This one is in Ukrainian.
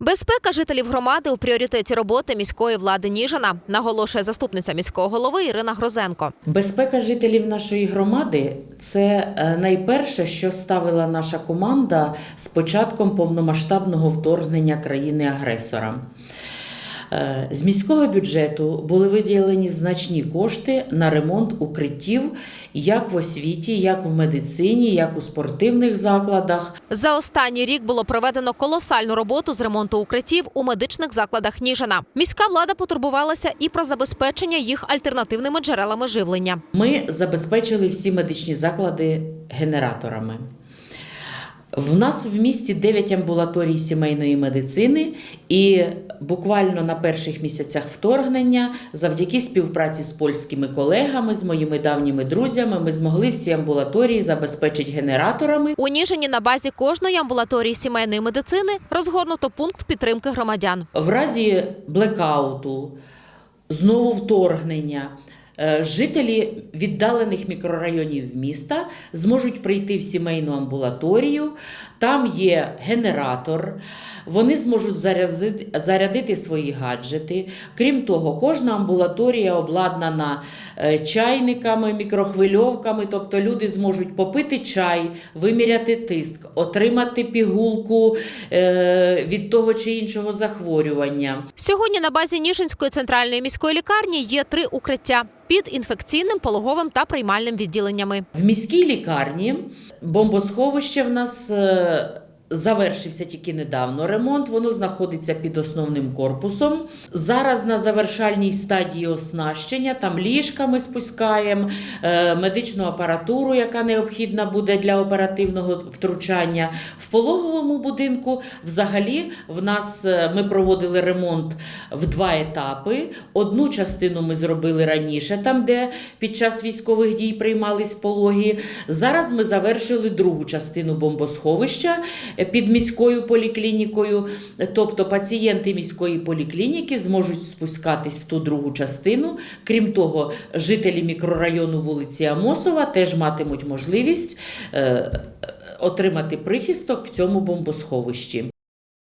Безпека жителів громади у пріоритеті роботи міської влади Ніжина, наголошує заступниця міського голови Ірина Грозенко. Безпека жителів нашої громади це е, найперше, що ставила наша команда з початком повномасштабного вторгнення країни-агресора. Е, З міського бюджету були виділені значні кошти на ремонт укриттів як в освіті, як в медицині, як у спортивних закладах. За останній рік було проведено колосальну роботу з ремонту укриттів у медичних закладах Ніжина. Міська влада потурбувалася і про забезпечення їх альтернативними джерелами живлення. Ми забезпечили всі медичні заклади генераторами. В нас в місті 9 амбулаторій сімейної медицини, і буквально на перших місяцях вторгнення, завдяки співпраці з польськими колегами, з моїми давніми друзями, ми змогли всі амбулаторії забезпечити генераторами. У Ніжині на базі кожної амбулаторії сімейної медицини розгорнуто пункт підтримки громадян. В разі блекауту, знову вторгнення. Е, Жителі віддалених мікрорайонів міста зможуть прийти в сімейну амбулаторію. Там є генератор. Вони зможуть зарядити, зарядити свої гаджети. Крім того, кожна амбулаторія обладнана е, чайниками, мікрохвильовками, тобто люди зможуть попити чай, виміряти тиск, отримати пігулку е, від того чи іншого захворювання. Сьогодні на базі Ніжинської центральної міської лікарні є три укриття під інфекційним, пологовим та приймальним відділеннями. В міській лікарні бомбосховище в нас е, завершився тільки недавно ремонт. Воно знаходиться під основним корпусом. Зараз на завершальній стадії оснащення там ліжка ми спускаємо, е, медичну апаратуру, яка необхідна буде для оперативного втручання. В пологовому будинку взагалі в нас е, ми проводили ремонт в два етапи. Одну частину ми зробили раніше, там де під час військових дій приймались пологи. Зараз ми завершили другу частину бомбосховища під міською поліклінікою. Тобто пацієнти міської поліклініки зможуть спускатись в ту другу частину. Крім того, жителі мікрорайону вулиці Амосова теж матимуть можливість е, отримати прихисток в цьому бомбосховищі.